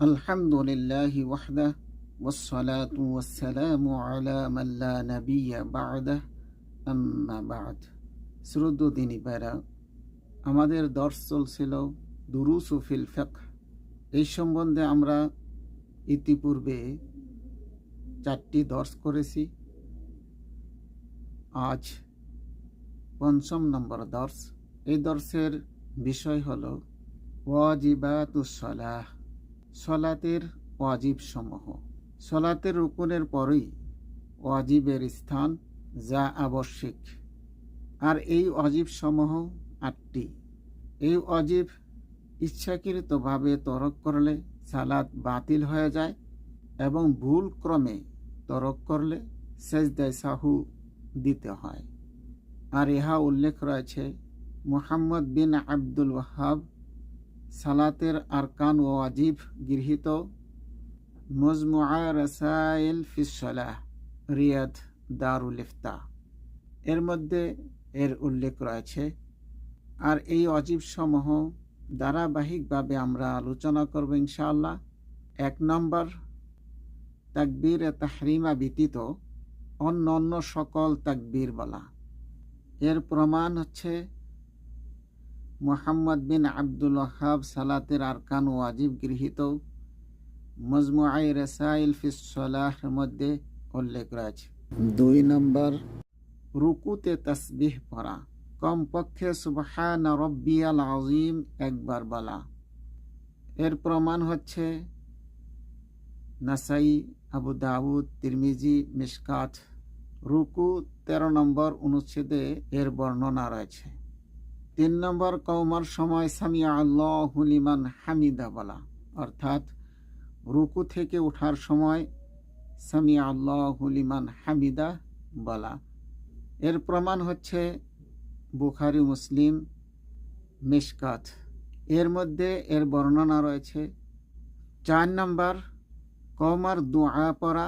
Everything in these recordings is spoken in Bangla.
الحمد لله وحده والصلاة والسلام على من لا نبي بعده أما بعد শ্রদ্ধ দিনী পায়রা আমাদের দর্শ চলছিল দুরুস ফিল ফেক এই সম্বন্ধে আমরা ইতিপূর্বে চারটি দর্শ করেছি আজ পঞ্চম নম্বর দর্শ এই দর্শের বিষয় হল ওয়াজিবাতুসলাহ সলাতের ওয়াজিব সমূহ সলাতের রুকুনের পরেই ওয়াজিবের স্থান যা আবশ্যিক। আর এই অজীব সমূহ আটটি। এই অজীব ইচ্ছাকৃতভাবে তরক করলে সালাদ বাতিল হয়ে যায় এবং ভুল ক্রমে তরক করলে সেজদায় সাহু দিতে হয়। আর ইহা উল্লেখ রয়েছে মুহাম্মদ বিন আব্দুল ওয়াহাব সালাতের আরকান ও আজিব গৃহীত মজমুআ রসাইল রিয়াদ দারুল ইফতা এর মধ্যে এর উল্লেখ রয়েছে, আর এই অজীব সমূহ ধারাবাহিকভাবে আমরা আলোচনা করব ইনশাআল্লাহ। এক নম্বর, তাকবীর তাহরিমা ব্যতীত অন্য অন্য সকল তাকবীর বলা। এর প্রমাণ হচ্ছে মোহাম্মদ বিন আব্দুল ওহাব সালাতের আরকান ওয়াজিব গৃহীত মজমুআই রেসাইল ফিসলাহ মধ্যে উল্লেখ রয়েছে। দুই নম্বর, রুকুতে তসবিহ পড়া। কমপক্ষে সুবহান রব্বিয়াল আজিম একবার বলা। এর প্রমাণ হচ্ছে নাসাই, আবু দাউদ, তিরমিজি মিসকাত রুকু তেরো নম্বর অনুচ্ছেদে এর বর্ণনা রয়েছে। তিন নম্বর কৌমার সময় সামিয়া আল্লাহলিমান হামিদা বলা। অর্থাৎ রুকু থেকে ওঠার সময় সামিয়া আল্লাহলিমান হামিদা বলা। এর প্রমাণ হচ্ছে বুখারি, মুসলিম মিসকাত এর মধ্যে এর বর্ণনা রয়েছে। চার নম্বর কমার দোয়া পড়া,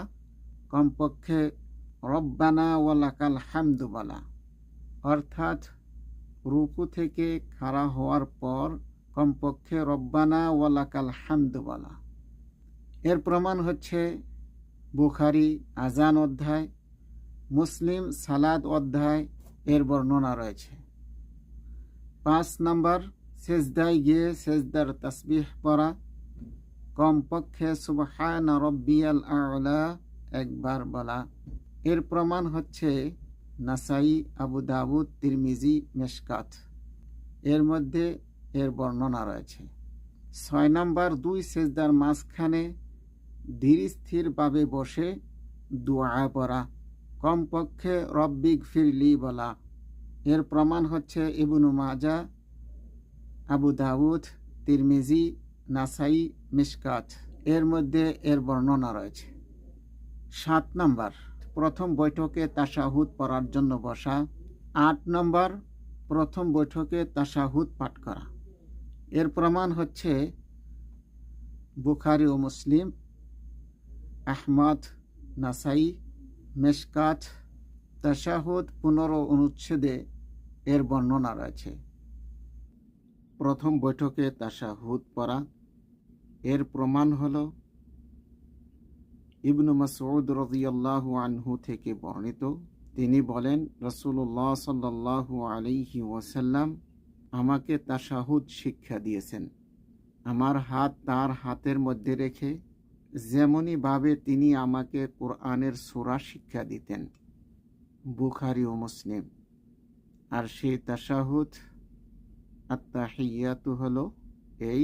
কমপক্ষে রব্বানা ওয়ালাকাল হামদু বলা। অর্থাৎ রুকু থেকে খাড়া হওয়ার পর কমপক্ষে রব্বানা ওয়ালাকাল হামদু এর প্রমাণ হচ্ছে বুখারি আজান অধ্যায়, মুসলিম সালাদ অধ্যায় এর বর্ণনা রয়েছে। পাঁচ নম্বর, সেজদায় গিয়ে সেজদার তসবিহ পড়া। কমপক্ষে সুবহান রব্বিয়াল আলা একবার বলা। এর প্রমাণ হচ্ছে নাসাই, আবু দাবুদ তিরমিজি, মেশকাত। এর মধ্যে এর বর্ণনা রয়েছে। ছয় নম্বর, দুই সেজদার মাঝখানে ধীর স্থিরভাবে বসে দোয়া পড়া। কমপক্ষে রব্বিক ফিরলি বলা। এর প্রমাণ হচ্ছে ইবনু মাজা আবু দাউদ, তিরমিজি, নাসাই মিসকাত এর মধ্যে এর বর্ণনা রয়েছে। সাত নম্বর প্রথম বৈঠকে তাসাহুদ পড়ার জন্য বসা। আট নম্বর, প্রথম বৈঠকে তাসাহুদ পাঠ করা। এর প্রমাণ হচ্ছে বুখারি ও মুসলিম, আহমদ, নাসাই, মেশকাত তাসাহুদ পুনরো অনুচ্ছেদে এর বর্ণনা রয়েছে। প্রথম বৈঠকে তাসাহুদ পড়া। এর প্রমাণ হল ইবনু মাসউদ রদিয়াল্লাহু আনহু থেকে বর্ণিত। তিনি বলেন রসুল্লাহ সাল্লাহু আলিহি ওয়াসাল্লাম আমাকে তাসাহুদ শিক্ষা দিয়েছেন। আমার হাত তার হাতের মধ্যে রেখে যেমনইভাবে তিনি আমাকে কোরআনের সোরা শিক্ষা দিতেন। বুখারি ও মুসলিম। আর সেই তাসাহুদ আত্মাহিয়াতু হলো এই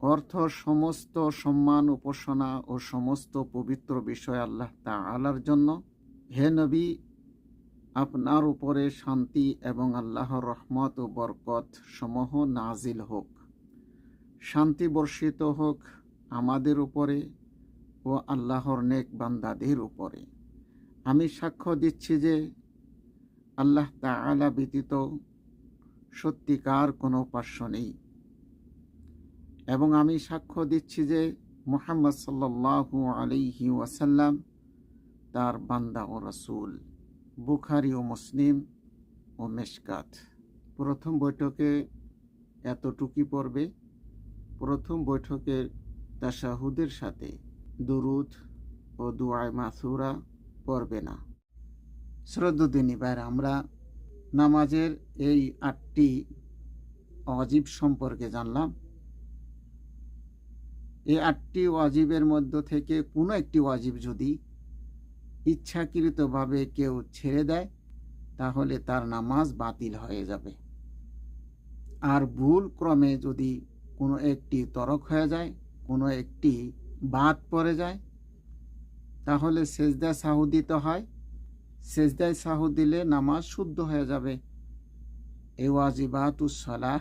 অর্থ, সমস্ত সম্মান, উপাসনা ও সমস্ত পবিত্র বিষয় আল্লাহ তালার জন্য। হে নবী, আপনার উপরে শান্তি এবং আল্লাহর রহমত ও বরকত সমূহ নাজিল হোক। শান্তি বর্ষিত হোক আমাদের উপরে ও আল্লাহর নেক বান্দাদের উপরে। আমি সাক্ষ্য দিচ্ছি যে আল্লাহ তাআলা ব্যতীত সত্যিকার কোনো উপাস্য নেই। এবং আমি সাক্ষ্য দিচ্ছি যে মুহাম্মদ সাল্লাল্লাহু আলাইহি ওয়াসাল্লাম তার বান্দা ও রসুল, বুখারি ও মুসলিম ও মেশকাত। প্রথম বৈঠকে এতটুকি পড়বে। প্রথম বৈঠকের তাশাহুদের সাথে দুরুদ ও দুয়ায় মাসুরা পড়বে না। শ্রদ্ধদিনী ভাইরা আমরা নামাজের এই আটটি অজীব সম্পর্কে জানলাম। এই আটটি ওয়াজিবের মধ্য থেকে কোনো একটি ওয়াজিব যদি ইচ্ছাকৃতভাবে কেউ ছেড়ে দেয়, তাহলে তার নামাজ বাতিল হয়ে যাবে। আর ভুল ক্রমে যদি কোনো একটি তরক হয়ে যায়, কোনো একটি বাদ পড়ে যায়, তাহলে সেজদা সাহু দিতে হয়। সেজদায় সাহু দিলে নামাজ শুদ্ধ হয়ে যাবে। এই ওয়াজিবাতুসলাহ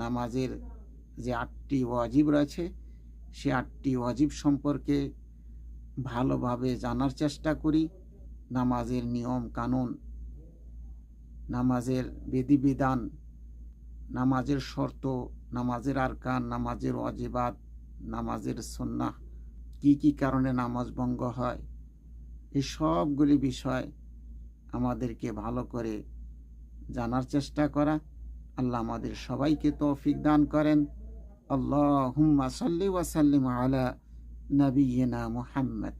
নামাজের যে আটটি ওয়াজিব রয়েছে সে আটটি ওয়াজিব সম্পর্কে ভালোভাবে জানার চেষ্টা করি। নামাজের নিয়ম কানুন, নামাজের বিধিবিধান, নামাজের শর্ত, নামাজের আরকান, নামাজের ওয়াজিবাত, নামাজের সন্না কি কি কারণে নামাজ ভঙ্গ হয় এই সবগুলি বিষয় আমাদেরকে ভালো করে জানার চেষ্টা করা। আল্লাহ আমাদের সবাইকে তৌফিক দান করেন। আল্লাহ হুম্মা সাল্লি ওয়াসাল্লিম আলা নবীনা মুহাম্মদ